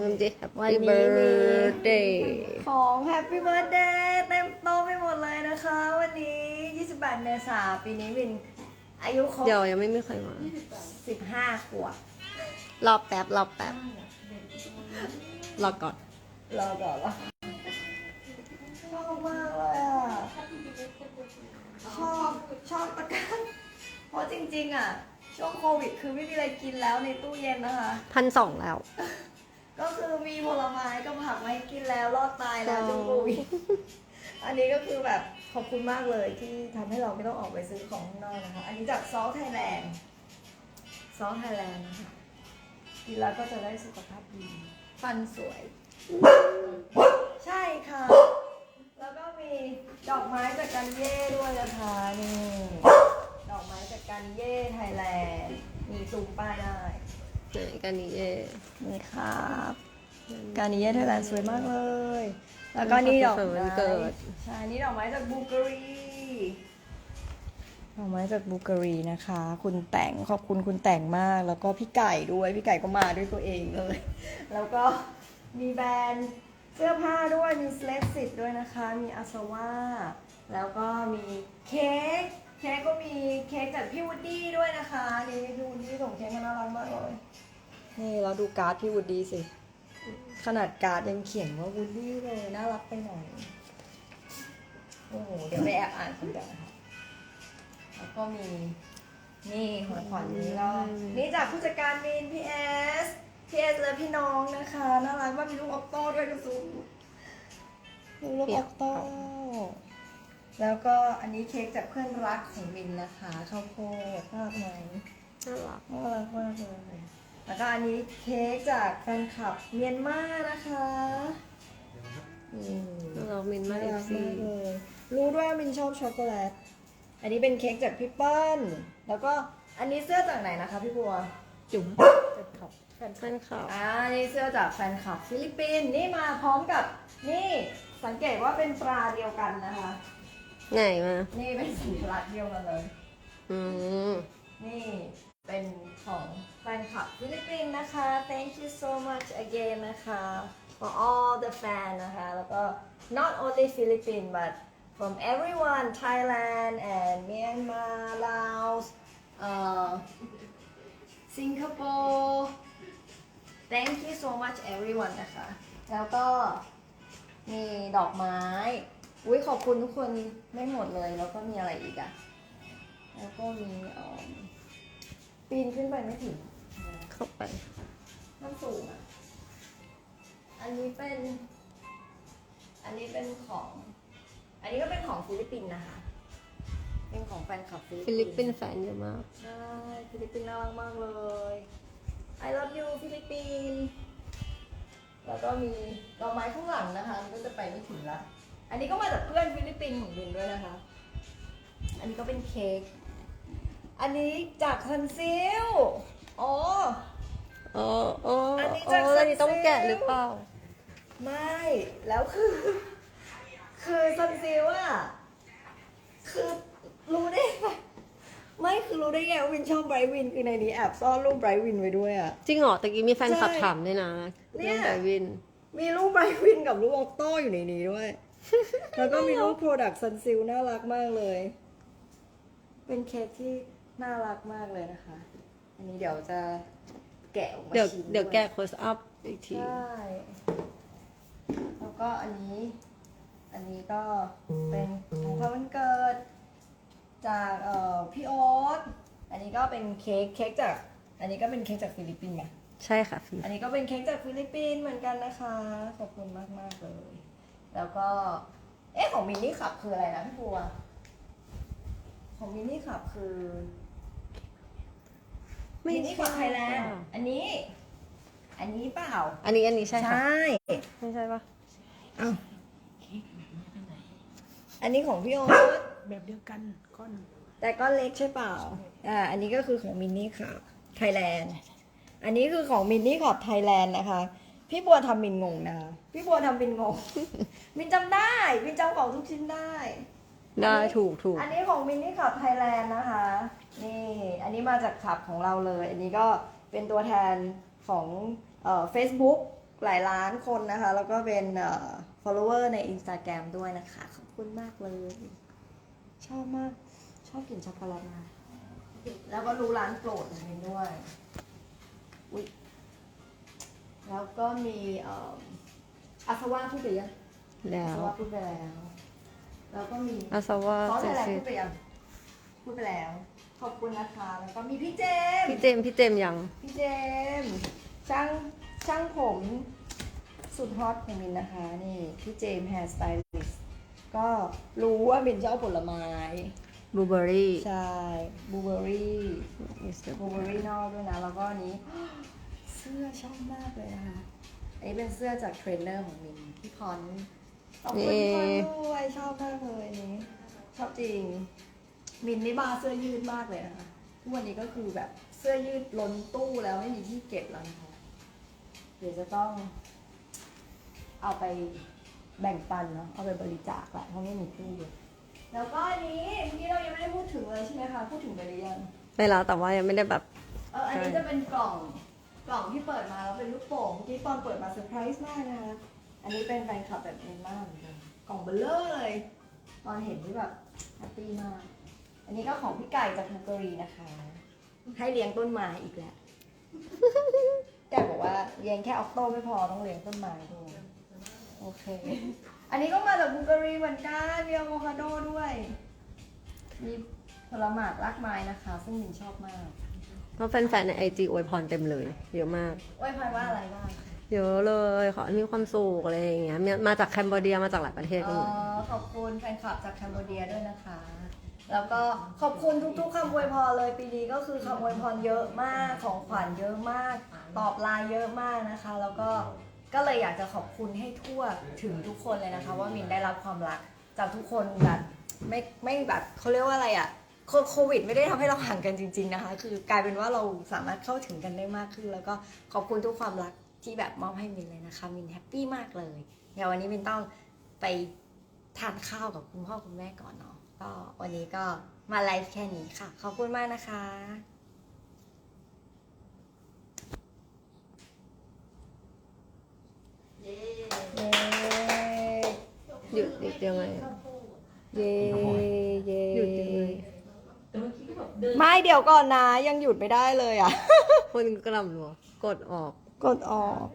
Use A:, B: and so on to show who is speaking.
A: มันจะ
B: วัน
A: Happy
B: นี้มี
A: Birthday
B: ของ Happy Birthday เต็มโต๊ะไปหมดเลยนะคะ วันนี้ 28 เมษายนปีนี้วิน อายุครบ
A: เดี๋ยวยังไม่มีใครมา
B: 15ขวบ
A: รอแป๊บรอแป๊บรอก่อน
B: รอก่อนละชอบมากเลยอะ ชอบชอบตะกันเพราะจริงๆอะ ช่วงโควิดคือไม่มีอะไรกินแล้วในตู้เย็นนะคะ
A: พันสองแล้ว
B: ก็คือมีผลไม้กับผักมาให้กินแล้วรอดตายแล้ว
A: อ๋อ
B: ช่วงโควิดอันนี้ก็คือแบบขอบคุณมากเลยที่ทำให้เราไม่ต้องออกไปซื้อของข้างนอกนะคะ อันนี้จากซอสไทยแลนด์ซอสไทยแลนด์นะคะกินแล้วก็จะได้สุขภาพดี ฟันสวย ใช่ค่ะ แล้วก็มีดอกไม้จากกันเย่ด้วยนะคะนี่ ดอกไม้จากกันเย่ไทยแลนด์ มีซูมป้ายได้
A: ไหนกันนี่เย่
B: นี่ครับการนี้ไทยแลนด์สวยมากเลย แล้วก็นี่ดอก
A: วัน
B: ไม้
A: เกิด
B: ใช่นี่ดอกไม้จากบูการีดอกไม้จากบูการีนะคะ คุณแต่งขอบคุณคุณแต่งมาก แล้วก็พี่ไก่ด้วยพี่ไก่ก็มาด้วยตัวเองเลย แล้วก็มีแบรนด์เสื้อผ้าด้วยมีสเลสสิตด้วยนะคะ มีอาซาว่าแล้วก็มีเค้กเค้กก็มีเค้กจากพี่วูดดี้ด้วยนะคะนี่พี่วูด นี่เราดูการ์ดพี่วูดดี้สิ ขนาดการ์ดยังเขียนว่าวูดดี้เลย น่ารักไปหน่อย โอ้โห เดี๋ยวไปแอบอ่านคนเดียวนะคะแล้วก็มี นี่หัวขวัญนี้ก็นี่จากผู้จัดการมินพี่เอสพี่เอสและพี่น้องนะคะ น่ารักมากมีลูกออกโต้ด้วยดูซูมดูลูกออกโต้ แล้วก็อันนี้เค้กจากเพื่อนรักของมินนะคะข้าวโพดน่ารักไหม
A: น่ารัก
B: น่ารักมากเลย แล้ว ก็อันนี้เค้กจากแฟนคลับเมียนมานะคะอืม
A: น่ารักมินมา
B: น่าก
A: เอฟ
B: รัก
A: ซี
B: มากเลยรู้ด้วยว่ามินชอบช็อกโกแลต อันนี้เป็นเค้กจากพี่เปิ้ล แล้วก็อันนี้เสื้อจากไหนนะคะพี่บัว
A: จุ๋ม
B: แฟนค
A: แฟ
B: ลับ
A: นคลับ
B: อ่านี่เสื้อจากแฟนคลับฟิลิปปินส์นี่มาพร้อมกับนี่สังเกตว่าเป็นปลาเดียวกันนะคะ
A: ไหนมา
B: นี่เป็นสัญลักษณ์เดียวกันเลย
A: อืม
B: นี่เป็นของแฟน คลับฟิลิปปินส์นะคะ thank you so much again นะคะ for all the fan นะคะ แล้วก็ not only Philippines but from everyone Thailand and Myanmar Laos uh, Singapore thank you so much everyone นะคะ แล้วก็มีดอกไม้อุ้ยขอบคุณทุกคนไม่หมดเลย แล้วก็มีอะไรอีกอะแล้วก็มีปีนขึ้นไปไม่ถึง
A: เข้าไป
B: มันสูงอะอันนี้เป็น อันนี้เป็นของ อันนี้ก็เป็นของฟิลิปปินส์นะคะ เป็นของแฟนคลับฟิ
A: ฟิลิ
B: ลิ
A: ป
B: ป
A: ปิ
B: ปิ
A: น
B: น
A: ส์
B: ส์
A: แฟนเยอะมาก
B: ใช่ฟิลิปปินส์น่ารักมากเลย I love you ฟิลิปปินส์แล้วก็มีดอกไม้ข้างหลังนะคะ มันก็จะไปไม่ถึงละ อันนี้ก็มาจากเพื่อนฟิลิปปินส์ของวินด้วยนะคะ อันนี้ก็เป็นเค้ก อันนี้จากซันซิล อ๋อ
A: โอ้โอ้
B: อันนี้
A: โอ้
B: จาก
A: แล้วนี่ต้อง
B: Sunsil
A: แกะหรือเปล่า
B: ไม่ แล้วคือ คือซันซิลอะคือรู้ได้ไงไม่คือรู้ได้ไงว่าวินชอบไบรท์วิน คือในนี้แอบซ่อนรูปไบรท์วินไว้ด้วยอะ
A: จริงเหรอตะกี้มีแฟนคลับ
B: ใช่
A: ถามด้วยนะ
B: เนี่ย
A: เรื่องไดวิน
B: มีรูปไบรท์วินกับรูปออกโต้อยู่ในนี้ด้วย แล้วก็มีรูปโปรดักต์ซันซิลน่ารักมากเลย เป็นเค้กที่น่ารักมากเลยนะคะ อันนี้เดี๋ยวจะ แกะออกมา
A: เดี๋ยว
B: ชิม
A: เดี๋ยว
B: ด้
A: แกะ close up อีกที
B: ใช่แล้วก็อันนี้ อันนี้ก็เป็นของขวัญวันเกิด จากเอ่อพี่โอ๊ตอันนี้ก็เป็นเค้กเค้กจาก อันนี้ก็เป็นเค้กจากฟิลิปปินส์ไง
A: ใช่ค่ะฟิลิป
B: อันนี้ก็เป็นเค้กจากฟิลิปปินส์เหมือนกันนะคะ ขอบคุณมากมากๆเลย แล้วก็ เอ๊ะของมินนี่ขับคืออะไรนะพี่บัว ของมินนี่ขับคือ มินนี่ขับไทยแลนด์อันนี้ อันนี้เปล่า
A: อันนี้อันนี้ใช่ค่ะ
B: ใช่
A: ไม่ใช่ปะ
B: อ้าวอันนี้ของพี่โอ๊ต
C: แบบเดียวกันก้อน
B: แต่ก้อนเล็กใช่เปล่า อ่า อันนี้ก็คือของมินนี่ขับไทยแลนด์ อันนี้คือของมินนี่ขับไทยแลนด์นะคะ พี่บัวทำมินงงนะคะพี่บัวทำมินงง มินจำได้ มินจำของทุกชิ้นได้
A: ได้ถูกถูก
B: อันนี้ของมินนี่ขับไทยแลนด์นะคะ นี่อันนี้มาจากขับของเราเลย อันนี้ก็เป็นตัวแทนของเอ่อ Facebook หลายล้านคนนะคะ แล้วก็เป็นเอ่อ follower ใน Instagram ด้วยนะคะ ขอบคุณมากเลย ชอบมาก ชอบกลิ่นช็อกโกแลตมากแล้วก็รู้ร้านโปรดของมินด้วยอุ๊ยแล้วก็มีเอ่ออาสวาพูดไปยัง
A: แล้
B: อาวสวาพูดไปแล้ว แล้วก็มี
A: อาซาว่า
B: ซอส
A: เจ
B: อะไร
A: สิ
B: พูดไปยังพูดไปแล้ว ขอบคุณนะคะแล้วก็มีพี่เจมส์
A: พี่เจมส์พี่เจมส์ยัง
B: พี่เจมส์ช่างช่างผมสุดฮอตของมินนะคะ นี่พี่เจมส์แฮร์สไตลิสต์ก็รู้ว่ามินชอบผลไม้
A: บลูเบอร์รี่
B: ใช่บลูเบอร์รี่บลูเบอร์รี่นอกด้วยนะ แล้วก็อันนี้ เสื้อชอบมากเลยนะคะอันนี้เป็นเสื้อจากเทรนเนอร์ของมินพี่พร ขอบคุณพี่พรด้วยชอบมากเลยอันนี้ ชอบจริง มินนี่บ้าเสื้อยืดมากเลยนะคะทุกวันนี้ก็คือแบบเสื้อยืดล้นตู้แล้วไม่มีที่เก็บแล้วนะคะเดี๋ยวจะต้องเอาไปแบ่งปันเนาะเอาไปบริจาคละเพราะไม่มีตู้เลยแล้วก็อันนี้เมื่อกี้เรายังไม่ได้พูดถึงเลยใช่ไหมคะพูดถึงไปหรือยัง
A: ไม่แล้วแต่ว่ายังไม่ได้แบบ
B: เอออันนี้จะเป็นกล่องกล่องที่เปิดมาแล้วเป็นลูกโป่งเมื่อกี้ตอนเปิดมาเซอร์ไพรส์มากนะคะ อันนี้เป็นแฟนคลับแบบเมนมากเหมือนกันกล่องเบลเลอร์เลย ตอนเห็นที่แบบแฮปปี้มาก อันนี้ก็ของพี่ไก่จากฮังการีนะคะ ให้เลี้ยงต้นไม้อีกแล้วแกบอกว่าเลี้ยงแค่ออกโต้ไม่พอต้องเลี้ยงต้นไม้ด้วยโอเค อันนี้ก็มาจากบูการีเหมือนกันมีอะโวคาโดด้วยมีผลหมากรากไม้นะคะ ซึ่งมินชอบมาก
A: ก็แฟนๆในไอจีอวยพรเต็มเลย เยอะมาก
B: ไว้พายว่าอะไรบ้าง
A: เยอะเลยขอให้มีความสุขอะไรอย่างเงี้ยมีมาจากแคนเบอร์เดียมาจากหลายประเทศก็
B: อ๋อ
A: มี
B: ขอบคุณแฟนคลับจากแคนเบอร์เดียด้วยนะคะ แล้วก็ขอบคุณทุกๆคำอวยพรเลยปีนี้ก็คือคำอวยพรเยอะมากของขวัญเยอะมาก ตอบไลน์เยอะมากนะคะ แล้วก็ก็เลยอยากจะขอบคุณให้ทั่วถึงทุกคนเลยนะคะ ว่ามินได้รับความรักจากทุกคนแบบไม่ไม่แบบเขาเรียกว่าอะไรอะโคโควิด ไม่ได้ทำให้เราห่างกันจริง ๆนะคะ คือกลายเป็นว่าเราสามารถเข้าถึงกันได้มากขึ้น แล้วก็ขอบคุณทุกความรัก ที่แบบมอบให้มินเลยนะคะ มินแฮปปี้มากเลยเดี๋ยววันนี้มินต้องไปทานข้าวกับคุณพ่อคุณแม่ก่อนเนาะก็วันนี้ก็มาไลฟ์แค่นี้ค่ะ ขอบคุณมากนะคะเย้
A: หยุดหยุดยังไง
B: เย้เย้
A: หยุดยังไง
B: ไม่เดี๋ยวก่อนนะ ยังหยุดไม่ได้เลยอะ
A: คนกล่ำหรวกดออก
B: กดออก